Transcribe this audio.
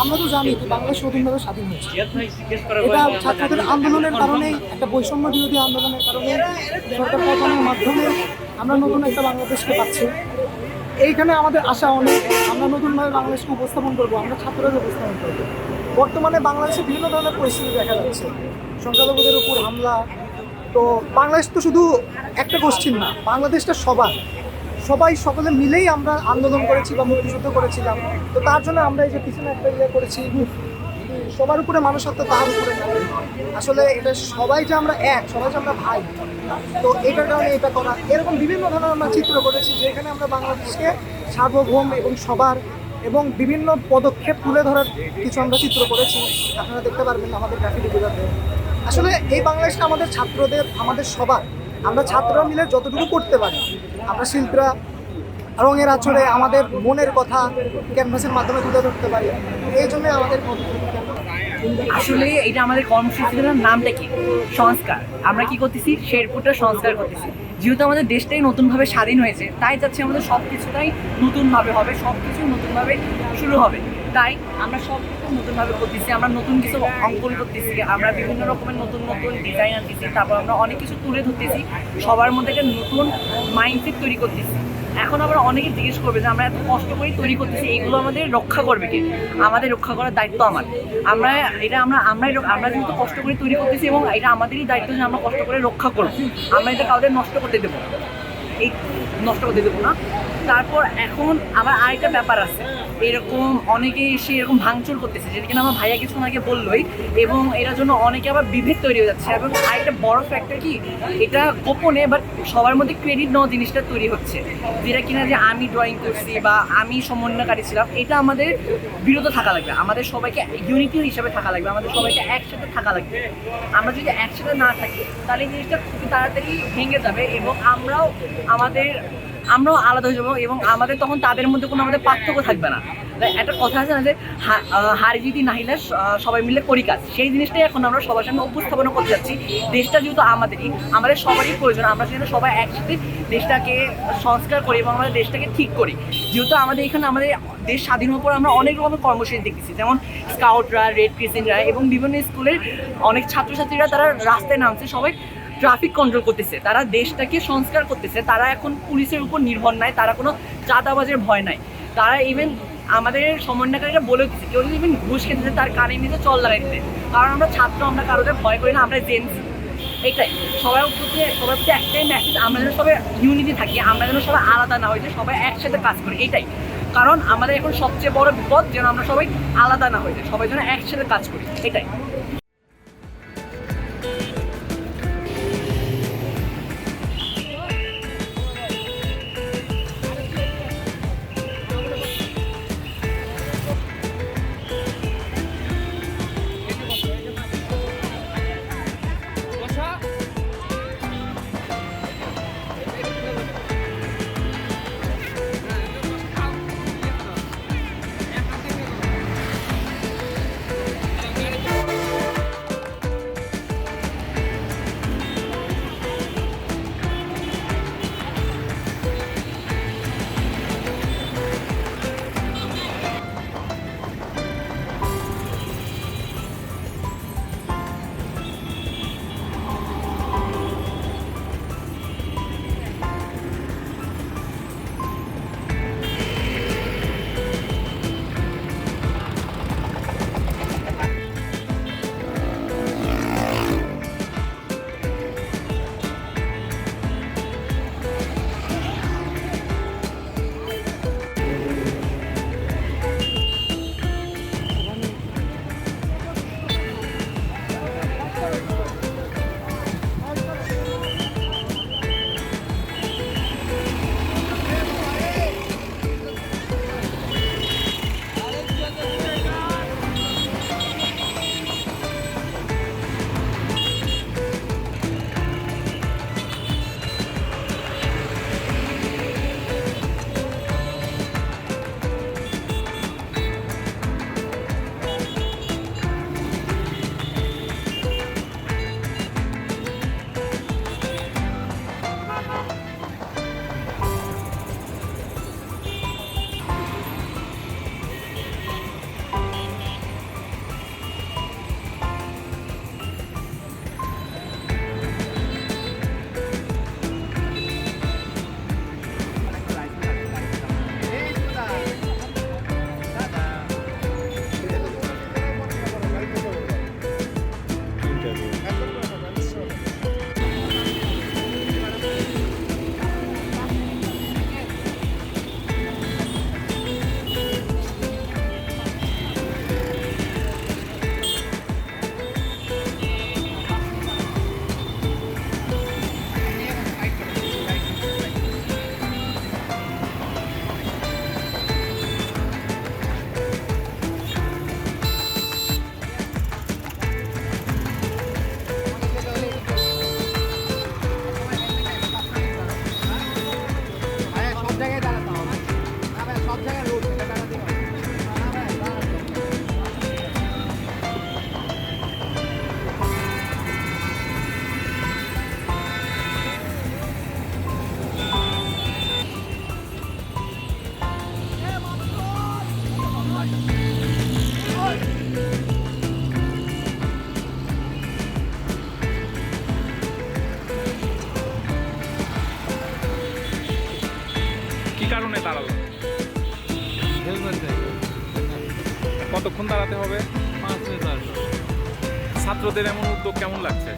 আমরা তো জানি যে বাংলাদেশ নতুনভাবে স্বাধীন হয়েছে। এটা ছাত্রদের আন্দোলনের কারণেই একটা বৈষম্য বিরোধী আন্দোলনের কারণে সরকার পতনের মাধ্যমে আমরা নতুন একটা বাংলাদেশকে পাচ্ছি। এইখানে আমাদের আশা অনেক আমরা নতুনভাবে বাংলাদেশকে উপস্থাপন করব আমরা ছাত্রদের উপস্থাপন করব। বর্তমানে বাংলাদেশে বিভিন্ন ধরনের পরিস্থিতি দেখা যাচ্ছে। সংখ্যালঘুদের উপর হামলা তো বাংলাদেশ তো শুধু একটা গোষ্ঠীর না বাংলাদেশটা সবার। সবাই সকলে মিলেই আমরা আন্দোলন করেছি বা মুক্তিযুদ্ধ করেছিলাম। তো তার জন্য আমরা এই যে পিছনে একটা ইয়ে করেছি, সবার উপরে মানুষত্ব তার উপরে আসলে এটা সবাই যে আমরা এক, সবাই যে আমরা ভাই, তো এটার কারণে এটা করা। এরকম বিভিন্ন ধরনের আমরা চিত্র করেছি যেখানে আমরা বাংলাদেশকে সার্বভৌম এবং সবার এবং বিভিন্ন পদক্ষেপ তুলে ধরার কিছু আমরা চিত্র করেছি। আপনারা দেখতে পারবেন আমাদের বিভাগে আসলে এই বাংলাদেশটা আমাদের ছাত্রদের, আমাদের সবার আমরা ছাত্ররা মিলে যতটুকু করতে পারি। আমরা শিল্পীরা রঙের আচরে আমাদের মনের কথা ক্যানভাসের মাধ্যমে তুলে ধরতে পারি। এই জন্য আমাদের আসলে এটা আমাদের কর্মসূচির নামটা কি? সংস্কার। আমরা কি করতেছি? শেরপুরটা সংস্কার করতেছি। যেহেতু আমাদের দেশটাই নতুনভাবে স্বাধীন হয়েছে, তাই চাচ্ছি আমাদের সব কিছুটাই নতুনভাবে হবে সব কিছু নতুনভাবে শুরু হবে। তাই আমরা সব কিছু নতুনভাবে করতেছি, আমরা নতুন কিছু অঙ্কন করতেছি, আমরা বিভিন্ন রকমের নতুন নতুন ডিজাইন আনতেছি, তারপর আমরা অনেক কিছু তুলে ধরতেছি, সবার মধ্যে একটা নতুন মাইন্ডসেট তৈরি করতেছি। এখন আবার অনেকে জিজ্ঞেস করবে যে আমরা এত কষ্ট করে তৈরি করতেছি, এইগুলো আমাদের রক্ষা করবে কে? আমাদের রক্ষা করার দায়িত্ব আমার। আমরা এটা আমরা, আমরাই আমরা যেহেতু কষ্ট করে তৈরি করতেছি এবং এটা আমাদেরই দায়িত্ব যে আমরা কষ্ট করে রক্ষা করব। আমরা এটা কাউকে নষ্ট করতে দেবো এই নষ্ট করতে দেবো না। তারপর এখন আবার আরেকটা ব্যাপার আছে। এরকম অনেকে এসে এরকম ভাঙচুর করতেছে, যেটা কিনা আমার ভাইয়া কিছু আগে বললোই, এবং এটার জন্য অনেকে আবার বিভেদ তৈরি হয়ে যাচ্ছে। এবং আরেকটা বড় ফ্যাক্টর কি, এটা গোপনে বাট সবার মধ্যে ক্রেডিট নেওয়া জিনিসটা তৈরি হচ্ছে। যেটা কিনা যে আমি ড্রয়িং করছি বা আমি সমন্বয়কারী ছিলাম, এটা আমাদের বিরত থাকা লাগবে। আমাদের সবাইকে ইউনিটি হিসাবে থাকা লাগবে, আমাদের সবাইকে একসাথে থাকা লাগবে। আমরা যদি একসাথে না থাকি, তাহলে জিনিসটা খুবই তাড়াতাড়ি ভেঙে যাবে এবং আমরাও আমাদের আমরাও আলাদা হয়ে যাব এবং আমাদের তখন তাদের মধ্যে কোনো আমাদের পার্থক্য থাকবে না। একটা কথা আছে না যে হারি জিতি নাহিলে সবাই মিলে করি কাজ। সেই জিনিসটাই এখন আমরা সবার সামনে উপস্থাপনা করতে যাচ্ছি। দেশটা যেহেতু আমাদেরই, আমাদের সবারই প্রয়োজন। আমরা যেন সবাই একসাথে দেশটাকে সংস্কার করি এবং আমাদের দেশটাকে ঠিক করি। যেহেতু আমাদের এখানে আমাদের দেশ স্বাধীন হওয়ার পর আমরা অনেক রকমের কর্মসূচি দেখতেছি যেমন স্কাউটরা রেড ক্রিসেন্টরা এবং বিভিন্ন স্কুলের অনেক ছাত্রছাত্রীরা তারা রাস্তায় নামছে। সবাই ট্রাফিক কন্ট্রোল করতেছে, তারা দেশটাকে সংস্কার করতেছে, তারা এখন পুলিশের উপর নির্ভর নাই, তারা কোনো চাঁদাবাজের ভয় নাই। তারা ইভেন আমাদের সমন্বয়কারীরা বলে দিচ্ছে কেউ যদি ইভেন ঘুষ খেতেছে তার কানে নিতে চল লাগাই দিতে কারণ আমরা ছাত্র, আমরা কারোদের ভয় করি না, আমরা জেন্সি এটাই। সবার প্রতি সবার প্রতি একটাই মেসেজ আমরা যেন সবাই ইউনিটি থাকি, আমরা যেন সবাই আলাদা না হই, যে সবাই একসাথে কাজ করি, এটাই। কারণ আমাদের এখন সবচেয়ে বড় বিপদ, যেন আমরা সবাই আলাদা না হই, যে সবাই যেন একসাথে কাজ করি, এটাই। কারণে দাঁড়াল। কতক্ষণ দাঁড়াতে হবে? ছাত্রদের এমন উদ্যোগ কেমন লাগছে?